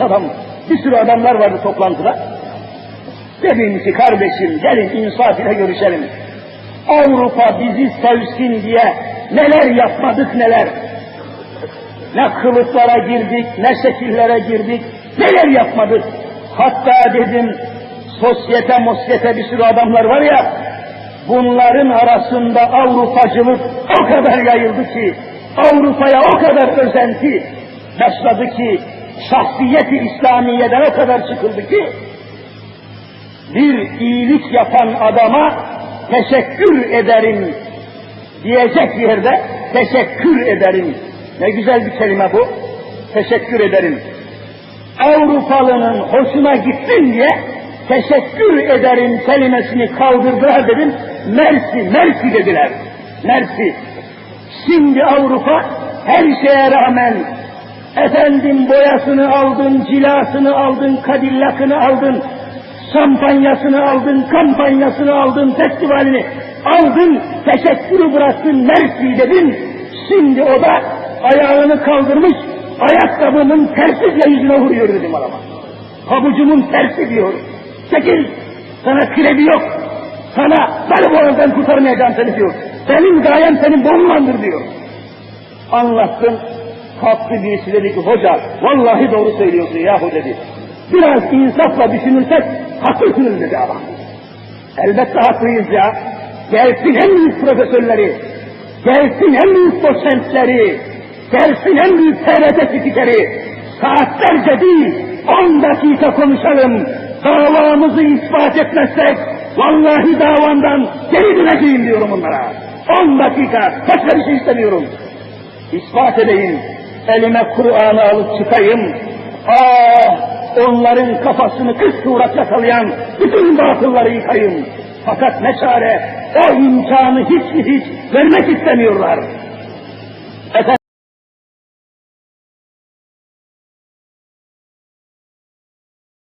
adam, bir sürü adamlar vardı toplantıda. Dedim ki kardeşim gelin insaf ile görüşelim. Avrupa bizi sevsin diye neler yapmadık neler. Ne kılıklara girdik, ne şekillere girdik, neler yapmadık. Hatta dedim sosyete mosyete bir sürü adamlar var ya, bunların arasında Avrupacılık o kadar yayıldı ki, Avrupa'ya o kadar özenti başladı ki, şahsiyeti İslamiye'den o kadar çıkıldı ki, bir iyilik yapan adama teşekkür ederim diyecek yerde teşekkür ederim. Ne güzel bir kelime bu. Teşekkür ederim. Avrupalının hoşuna gitsin diye teşekkür ederim kelimesini kaldırdılar dedim. Mersi, mersi dediler. Mersi. Şimdi Avrupa her şeye rağmen efendim boyasını aldın, cilasını aldın, kadillakını aldın, şampanyasını aldın, kampanyasını aldın, festivalini aldın, teşekkürü bıraktın, mersi dedin. Şimdi o da ayağını kaldırmış, ayakkabımın tersiyle yüzüne vuruyor dedim adama. Pabucumun tersi diyor. Çekil, sana kredi yok. Sana ben bu kurtarmayacağım seni diyor. Benim gayem senin boğulmandır diyor. Anlattım. Kalktı birisi dedi ki hoca vallahi doğru söylüyorsun yahu dedi. Biraz insafla düşünürsek haklısınız dedi adam. Elbette haklıyız ya. Gelsin en büyük profesörleri, gelsin en büyük doçentleri, gelsin en büyük TRT spikeri. Saatlerce değil, on dakika konuşalım. Davamızı ispat etmezsek, vallahi davandan geri döneceğim diyorum onlara. On dakika, başka bir şey istemiyorum. İspat edeyim, elime Kur'an'ı alıp çıkayım. Ah, onların kafasını kız surat yakalayan bütün batılları yıkayım. Fakat ne çare, o imkanı hiç hiç vermek istemiyorlar. Efendim,